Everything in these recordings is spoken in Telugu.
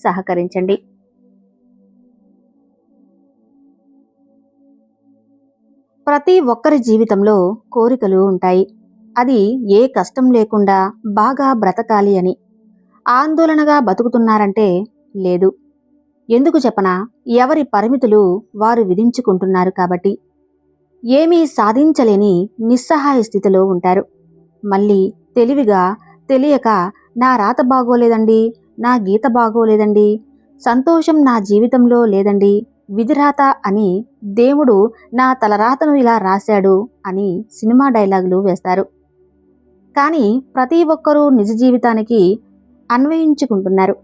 సహకరించండి. ప్రతి ఒక్కరి జీవితంలో కోరికలు ఉంటాయి. అది ఏ కష్టం లేకుండా బాగా బ్రతకాలి అని. ఆందోళనగా బతుకుతున్నారంటే లేదు. ఎందుకు చెప్పనా? ఎవరి పరిమితులు వారు విధించుకుంటున్నారు కాబట్టి. ఏమీ సాధించలేని నిస్సహాయ స్థితిలో ఉంటారు. మళ్ళీ తెలివిగా తెలియక నా రాత బాగోలేదండి. నా గీత బాగోలేదండి. సంతోషం నా జీవితంలో లేదండి. విధిరాత అని దేవుడు నా తలరాతను ఇలా రాశాడు అని సినిమా డైలాగులు వేస్తారు. కానీ ప్రతి ఒక్కరూ నిజ జీవితానికి అన్వయించుకుంటున్నారు.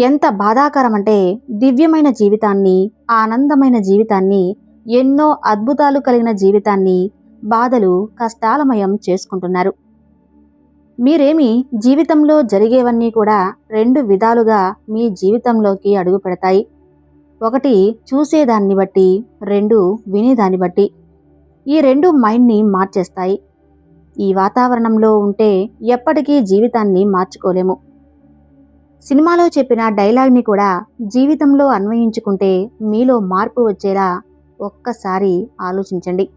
ఎంత బాధాకరమంటే దివ్యమైన జీవితాన్ని ఆనందమైన జీవితాన్ని ఎన్నో అద్భుతాలు కలిగిన జీవితాన్ని బాధలు కష్టాలమయం చేసుకుంటున్నారు. మీరేమి జీవితంలో జరిగేవన్నీ కూడా రెండు విధాలుగా మీ జీవితంలోకి అడుగు పెడతాయి. ఒకటి చూసేదాన్ని బట్టి రెండు వినేదాన్ని బట్టి. ఈ రెండు మైండ్ని మార్చేస్తాయి. ఈ వాతావరణంలో ఉంటే ఎప్పటికీ జీవితాన్ని మార్చుకోలేము. సినిమాలో చెప్పిన డైలాగ్ని కూడా జీవితంలో అన్వయించుకుంటే మీలో మార్పు వచ్చేలా ఒక్కసారి ఆలోచించండి.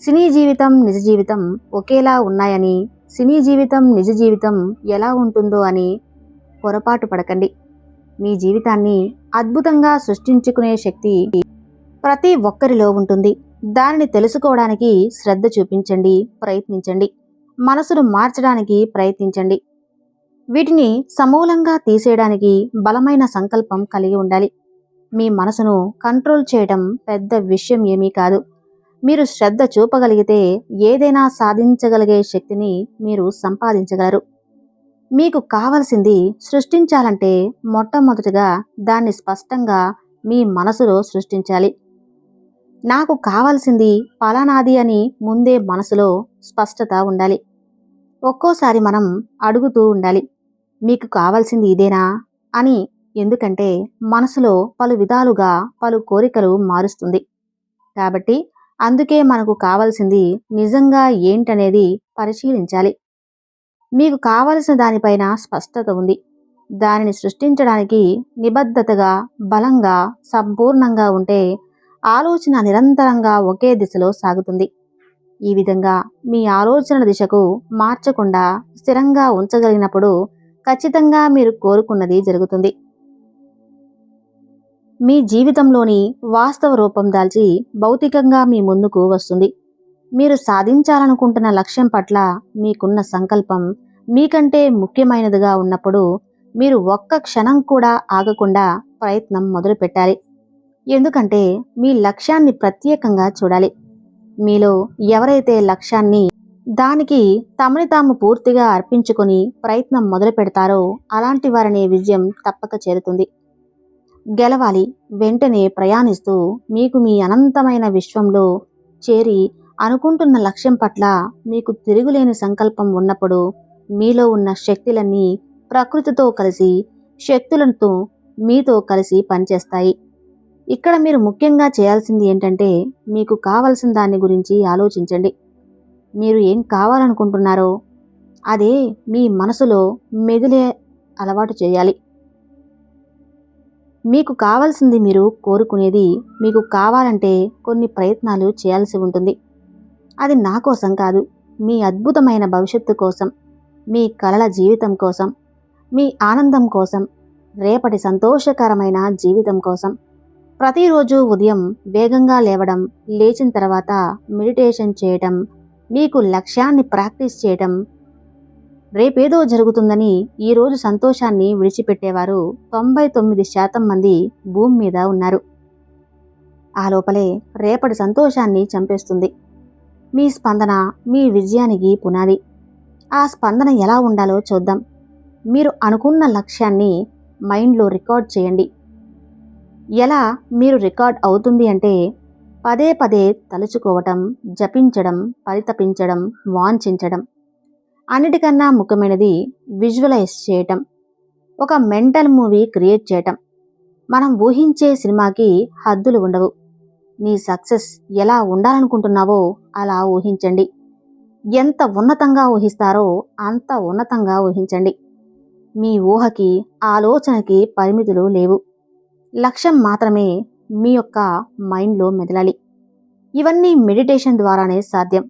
సినీ జీవితం నిజ జీవితం ఒకేలా ఉన్నాయని సినీ జీవితం నిజ జీవితం ఎలా ఉంటుందో అని పొరపాటు పడకండి. మీ జీవితాన్ని అద్భుతంగా సృష్టించుకునే శక్తి ప్రతి ఒక్కరిలో ఉంటుంది. దానిని తెలుసుకోవడానికి శ్రద్ధ చూపించండి ప్రయత్నించండి. మనసును మార్చడానికి ప్రయత్నించండి. వీటిని సమూలంగా తీసేయడానికి బలమైన సంకల్పం కలిగి ఉండాలి. మీ మనసును కంట్రోల్ చేయడం పెద్ద విషయం ఏమీ కాదు. మీరు శ్రద్ధ చూపగలిగితే ఏదైనా సాధించగలిగే శక్తిని మీరు సంపాదించగలరు. మీకు కావలసింది సృష్టించాలంటే మొట్టమొదటిగా దాన్ని స్పష్టంగా మీ మనసులో సృష్టించాలి. నాకు కావాల్సింది ఫలానాది అని ముందే మనసులో స్పష్టత ఉండాలి. ఒక్కోసారి మనం అడుగుతూ ఉండాలి మీకు కావాల్సింది ఇదేనా అని. ఎందుకంటే మనసులో పలు విధాలుగా పలు కోరికలు మారుస్తుంది. కాబట్టి అందుకే మనకు కావాల్సింది నిజంగా ఏంటనేది పరిశీలించాలి. మీకు కావలసిన దానిపైన స్పష్టత ఉంది. దానిని సృష్టించడానికి నిబద్ధతగా బలంగా సంపూర్ణంగా ఉంటే ఆలోచన నిరంతరంగా ఒకే దిశలో సాగుతుంది. ఈ విధంగా మీ ఆలోచనల దిశకు మార్చకుండా స్థిరంగా ఉంచగలిగినప్పుడు ఖచ్చితంగా మీరు కోరుకున్నది జరుగుతుంది. మీ జీవితంలోని వాస్తవ రూపం దాల్చి భౌతికంగా మీ ముందుకు వస్తుంది. మీరు సాధించాలనుకుంటున్న లక్ష్యం పట్ల మీకున్న సంకల్పం మీకంటే ముఖ్యమైనదిగా ఉన్నప్పుడు మీరు ఒక్క క్షణం కూడా ఆగకుండా ప్రయత్నం మొదలు పెట్టాలి. ఎందుకంటే మీ లక్ష్యాన్ని ప్రత్యేకంగా చూడాలి. మీలో ఎవరైతే లక్ష్యాన్ని దానికి తమని తాము పూర్తిగా అర్పించుకొని ప్రయత్నం మొదలు పెడతారో అలాంటి వారిని విజయం తప్పక చేరుతుంది. గెలవాలి. వెంటనే ప్రయాణిస్తూ మీకు మీ అనంతమైన విశ్వంలో చేరి అనుకుంటున్న లక్ష్యం పట్ల మీకు తిరుగులేని సంకల్పం ఉన్నప్పుడు మీలో ఉన్న శక్తులన్నీ ప్రకృతితో కలిసి శక్తులతో మీతో కలిసి పనిచేస్తాయి. ఇక్కడ మీరు ముఖ్యంగా చేయాల్సింది ఏంటంటే మీకు కావలసిన దాని గురించి ఆలోచించండి. మీరు ఏం కావాలనుకుంటున్నారో అదే మీ మనసులో మెదిలే అలవాటు చేయాలి. మీకు కావాల్సింది మీరు కోరుకునేది మీకు కావాలంటే కొన్ని ప్రయత్నాలు చేయాల్సి ఉంటుంది. అది నా కోసం కాదు మీ అద్భుతమైన భవిష్యత్తు కోసం మీ కలల జీవితం కోసం మీ ఆనందం కోసం రేపటి సంతోషకరమైన జీవితం కోసం. ప్రతిరోజు ఉదయం వేగంగా లేవడం లేచిన తర్వాత మెడిటేషన్ చేయటం మీకు లక్ష్యాన్ని ప్రాక్టీస్ చేయటం రేపేదో జరుగుతుందని ఈరోజు సంతోషాన్ని విడిచిపెట్టేవారు తొంభై తొమ్మిది శాతం మంది భూమి మీద ఉన్నారు. ఆ లోపలే రేపటి సంతోషాన్ని చంపేస్తుంది. మీ స్పందన మీ విజయానికి పునాది. ఆ స్పందన ఎలా ఉండాలో చూద్దాం. మీరు అనుకున్న లక్ష్యాన్ని మైండ్లో రికార్డ్ చేయండి. ఎలా మీరు రికార్డ్ అవుతుంది అంటే పదే పదే తలుచుకోవటం జపించడం పరితపించడం వాంఛించడం. అన్నిటికన్నా ముఖ్యమైనది విజువలైజ్ చేయటం. ఒక మెంటల్ మూవీ క్రియేట్ చేయటం. మనం ఊహించే సినిమాకి హద్దులు ఉండవు. నీ సక్సెస్ ఎలా ఉండాలనుకుంటున్నావో అలా ఊహించండి. ఎంత ఉన్నతంగా ఊహిస్తారో అంత ఉన్నతంగా ఊహించండి. మీ ఊహకి ఆలోచనకి పరిమితులు లేవు. లక్ష్యం మాత్రమే మీ యొక్క మైండ్లో మెదలాలి. ఇవన్నీ మెడిటేషన్ ద్వారానే సాధ్యం.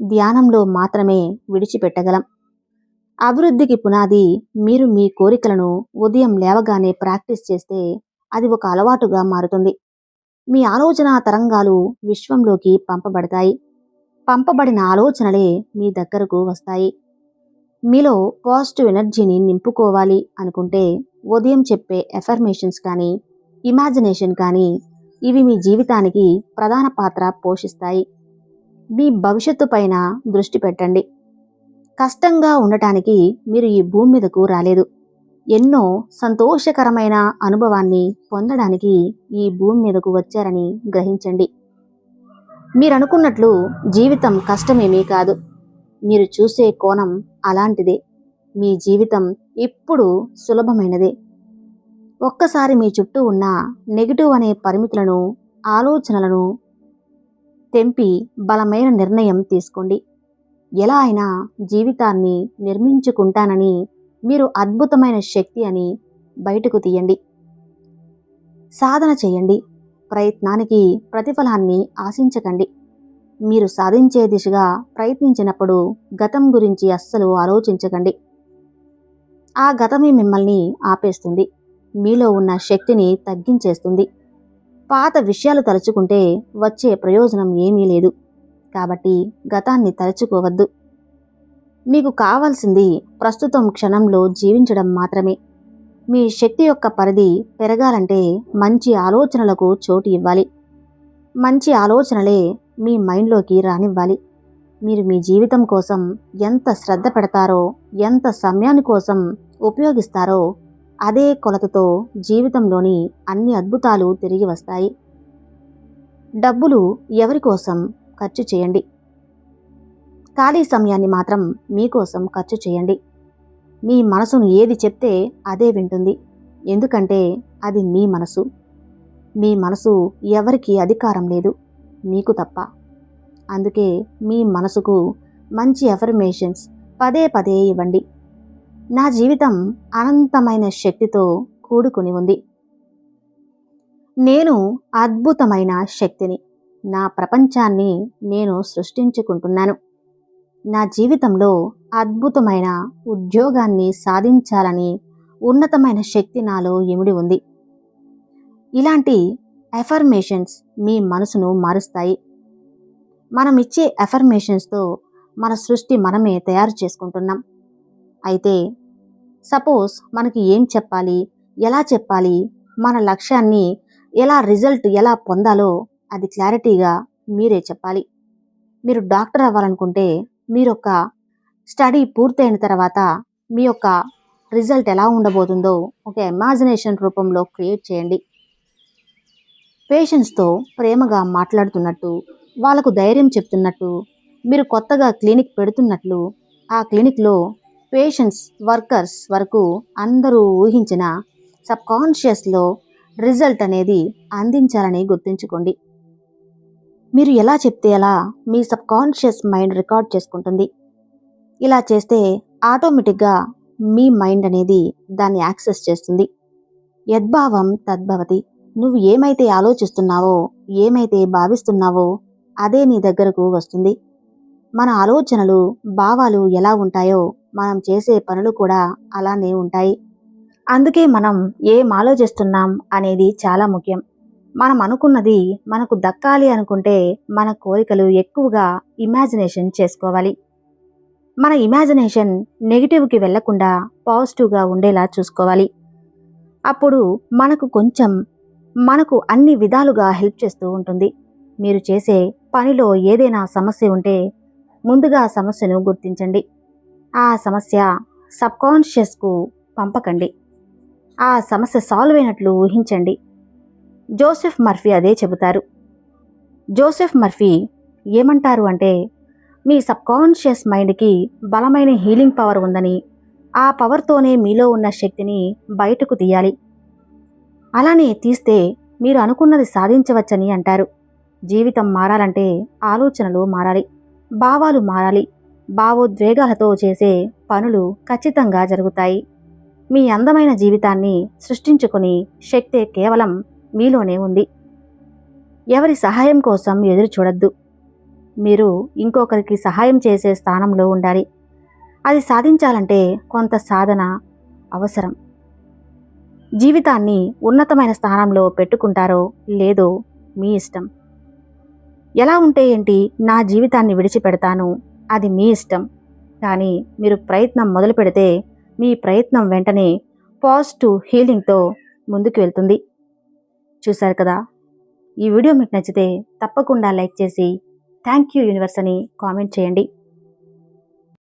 ధ్యానంలో మాత్రమే విడిచిపెట్టగలం. అభివృద్ధికి పునాది మీరు మీ కోరికలను ఉదయం లేవగానే ప్రాక్టీస్ చేస్తే అది ఒక అలవాటుగా మారుతుంది. మీ ఆలోచన తరంగాలు విశ్వంలోకి పంపబడతాయి. పంపబడిన ఆలోచనలే మీ దగ్గరకు వస్తాయి. మీలో పాజిటివ్ ఎనర్జీని నింపుకోవాలి అనుకుంటే ఉదయం చెప్పే ఎఫర్మేషన్స్ కానీ ఇమాజినేషన్ కానీ ఇవి మీ జీవితానికి ప్రధాన పాత్ర పోషిస్తాయి. మీ భవిష్యత్తు పైన దృష్టి పెట్టండి. కష్టంగా ఉండటానికి మీరు ఈ భూమి మీదకు రాలేదు. ఎన్నో సంతోషకరమైన అనుభవాన్ని పొందడానికి ఈ భూమి మీదకు వచ్చారని గ్రహించండి. మీరు అనుకున్నట్లు జీవితం కష్టమేమీ కాదు. మీరు చూసే కోణం అలాంటిదే. మీ జీవితం ఇప్పుడు సులభమైనదే. ఒక్కసారి మీ చుట్టూ ఉన్న నెగిటివ్ అనే పరిమితులను ఆలోచనలను తెంపి బలమైన నిర్ణయం తీసుకోండి. ఎలా అయినా జీవితాన్ని నిర్మించుకుంటానని మీరు అద్భుతమైన శక్తి అని బయటకు తీయండి. సాధన చేయండి. ప్రయత్నానికి ప్రతిఫలాన్ని ఆశించకండి. మీరు సాధించే దిశగా ప్రయత్నించినప్పుడు గతం గురించి అస్సలు ఆలోచించకండి. ఆ గతమే మిమ్మల్ని ఆపేస్తుంది. మీలో ఉన్న శక్తిని తగ్గించేస్తుంది. పాత విషయాలు తలుచుకుంటే వచ్చే ప్రయోజనం ఏమీ లేదు. కాబట్టి గతాన్ని తలుచుకోవద్దు. మీకు కావాల్సింది ప్రస్తుతం క్షణంలో జీవించడం మాత్రమే. మీ శక్తి యొక్క పరిధి పెరగాలంటే మంచి ఆలోచనలకు చోటు ఇవ్వాలి. మంచి ఆలోచనలే మీ మైండ్లోకి రానివ్వాలి. మీరు మీ జీవితం కోసం ఎంత శ్రద్ధ పెడతారో ఎంత సమయాన్ని కోసం ఉపయోగిస్తారో అదే కొలతతో జీవితంలోని అన్ని అద్భుతాలు తిరిగి వస్తాయి. డబ్బులు ఎవరి కోసం ఖర్చు చేయండి? ఖాళీ సమయాన్ని మాత్రం మీకోసం ఖర్చు చేయండి. మీ మనసును ఏది చెప్తే అదే వింటుంది. ఎందుకంటే అది మీ మనసు. మీ మనసు ఎవరికి అధికారం లేదు మీకు తప్ప. అందుకే మీ మనసుకు మంచి ఎఫర్మేషన్స్ పదే పదే ఇవ్వండి. నా జీవితం అనంతమైన శక్తితో కూడుకుని ఉంది. నేను అద్భుతమైన శక్తిని నా ప్రపంచాన్ని నేను సృష్టించుకుంటున్నాను. నా జీవితంలో అద్భుతమైన ఉద్యోగాన్ని సాధించాలని ఉన్నతమైన శక్తి నాలో ఇమిడి ఉంది. ఇలాంటి ఎఫర్మేషన్స్ మీ మనసును మారుస్తాయి. మనం ఇచ్చే ఎఫర్మేషన్స్తో మన సృష్టి మనమే తయారు చేసుకుంటున్నాం. అయితే సపోజ్ మనకి ఏం చెప్పాలి? ఎలా చెప్పాలి? మన లక్ష్యాన్ని ఎలా రిజల్ట్ ఎలా పొందాలో అది క్లారిటీగా మీరే చెప్పాలి. మీరు డాక్టర్ అవ్వాలనుకుంటే మీరు ఒక స్టడీ పూర్తయిన తర్వాత మీ యొక్క రిజల్ట్ ఎలా ఉండబోతుందో ఒక ఇమాజినేషన్ రూపంలో క్రియేట్ చేయండి. పేషెంట్స్తో ప్రేమగా మాట్లాడుతున్నట్టు వాళ్ళకు ధైర్యం చెప్తున్నట్టు మీరు కొత్తగా క్లినిక్ పెడుతున్నట్లు ఆ క్లినిక్లో పేషెంట్స్ వర్కర్స్ వరకు అందరూ ఊహించిన సబ్కాన్షియస్లో రిజల్ట్ అనేది అందించాలని గుర్తుంచుకోండి. మీరు ఎలా చెప్తే అలా మీ సబ్కాన్షియస్ మైండ్ రికార్డ్ చేసుకుంటుంది. ఇలా చేస్తే ఆటోమేటిక్గా మీ మైండ్ అనేది దాన్ని యాక్సెస్ చేస్తుంది. యద్భావం తద్భవతి. నువ్వు ఏమైతే ఆలోచిస్తున్నావో ఏమైతే భావిస్తున్నావో అదే నీ దగ్గరకు వస్తుంది. మన ఆలోచనలు భావాలు ఎలా ఉంటాయో మనం చేసే పనులు కూడా అలానే ఉంటాయి. అందుకే మనం ఏం ఆలోచిస్తున్నాం అనేది చాలా ముఖ్యం. మనం అనుకున్నది మనకు దక్కాలి అనుకుంటే మన కోరికలు ఎక్కువగా ఇమాజినేషన్ చేసుకోవాలి. మన ఇమాజినేషన్ నెగిటివ్కి వెళ్ళకుండా పాజిటివ్గా ఉండేలా చూసుకోవాలి. అప్పుడు మనకు కొంచెం మనకు అన్ని విధాలుగా హెల్ప్ చేస్తూ ఉంటుంది. మీరు చేసే పనిలో ఏదైనా సమస్య ఉంటే ముందుగా ఆ సమస్యను గుర్తించండి. ఆ సమస్య సబ్కాన్షియస్కు పంపకండి. ఆ సమస్య సాల్వ్ అయినట్లు ఊహించండి. జోసెఫ్ మర్ఫీ అదే చెబుతారు. జోసెఫ్ మర్ఫీ ఏమంటారు అంటే మీ సబ్కాన్షియస్ మైండ్కి బలమైన హీలింగ్ పవర్ ఉందని ఆ పవర్తోనే మీలో ఉన్న శక్తిని బయటకు తీయాలి. అలానే తీస్తే మీరు అనుకున్నది సాధించవచ్చని అంటారు. జీవితం మారాలంటే ఆలోచనలు మారాలి. భావాలు మారాలి. భావోద్వేగాలతో చేసే పనులు ఖచ్చితంగా జరుగుతాయి. మీ అందమైన జీవితాన్ని సృష్టించుకుని శక్తే కేవలం మీలోనే ఉంది. ఎవరి సహాయం కోసం ఎదురు చూడద్దు. మీరు ఇంకొకరికి సహాయం చేసే స్థానంలో ఉండాలి. అది సాధించాలంటే కొంత సాధన అవసరం. జీవితాన్ని ఉన్నతమైన స్థానంలో పెట్టుకుంటారో లేదో మీ ఇష్టం. ఎలా ఉంటే ఏంటి నా జీవితాన్ని విడిచిపెడతాను? అది మీ ఇష్టం. కానీ మీరు ప్రయత్నం మొదలు పెడితే మీ ప్రయత్నం వెంటనే పాజిటివ్ హీలింగ్తో ముందుకు వెళ్తుంది. చూశారు కదా? ఈ వీడియో మీకు నచ్చితే తప్పకుండా లైక్ చేసి థ్యాంక్ యూ యూనివర్స్ అని కామెంట్ చేయండి.